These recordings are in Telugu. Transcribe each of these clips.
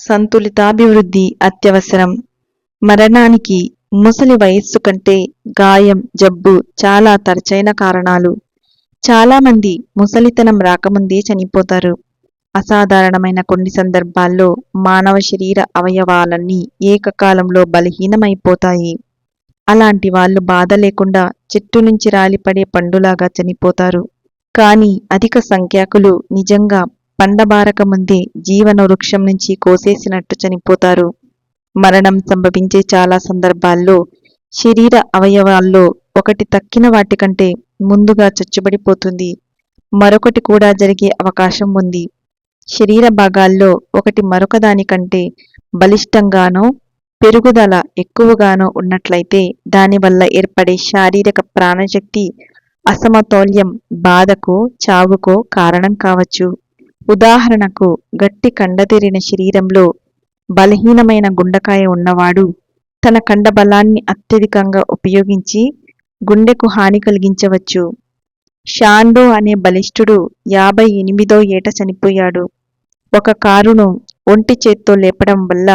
సంతులితాభివృద్ధి అత్యవసరం. మరణానికి ముసలి వయస్సు కంటే గాయం జబ్బు చాలా తరచైన కారణాలు. చాలామంది ముసలితనం రాకముందే చనిపోతారు. అసాధారణమైన కొన్ని సందర్భాల్లో మానవ శరీర అవయవాలన్నీ ఏకకాలంలో బలహీనమైపోతాయి. అలాంటి వాళ్ళు బాధ లేకుండా చెట్టు నుంచి రాలిపడే పండులాగా చనిపోతారు. కానీ అధిక సంఖ్యాకులు నిజంగా పండబారక ముందే జీవన వృక్షం నుంచి కోసేసినట్టు చనిపోతారు. మరణం సంభవించే చాలా సందర్భాల్లో శరీర అవయవాల్లో ఒకటి తక్కిన వాటికంటే ముందుగా చచ్చుబడిపోతుంది. మరొకటి కూడా జరిగే అవకాశం ఉంది. శరీర భాగాల్లో ఒకటి మరొక దానికంటే బలిష్టంగానో పెరుగుదల ఎక్కువగానో ఉన్నట్లయితే దానివల్ల ఏర్పడే శారీరక ప్రాణశక్తి అసమతౌల్యం బాధకో చావుకో కారణం కావచ్చు. ఉదాహరణకు గట్టి కండతెరిన శరీరంలో బలహీనమైన గుండెకాయ ఉన్నవాడు తన కండబలాన్ని అత్యధికంగా ఉపయోగించి గుండెకు హాని కలిగించవచ్చు. షాండో అనే బలిష్ఠుడు యాభై ఎనిమిదో ఏట చనిపోయాడు. ఒక కారును ఒంటి చేత్తో లేపడం వల్ల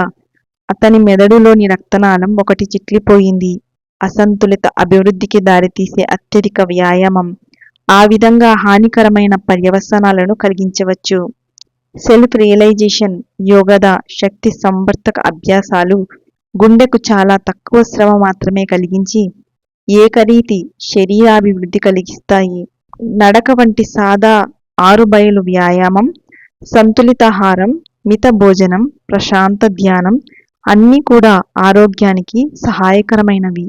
అతని మెదడులోని రక్తనాళం ఒకటి చిట్లిపోయింది. అసంతులిత అభివృద్ధికి దారితీసే అత్యధిక వ్యాయామం ఆ విధంగా హానికరమైన పర్యవసానాలను కలిగించవచ్చు. సెల్ఫ్ రియలైజేషన్ యోగద శక్తి సంవర్ధక అభ్యాసాలు గుండెకు చాలా తక్కువ శ్రమ మాత్రమే కలిగించి ఏకరీతి శరీరాభివృద్ధి కలిగిస్తాయి. నడక వంటి సాదా ఆరు బయలు వ్యాయామం సంతులితాహారం మిత భోజనం ప్రశాంత ధ్యానం అన్నీ కూడా ఆరోగ్యానికి సహాయకరమైనవి.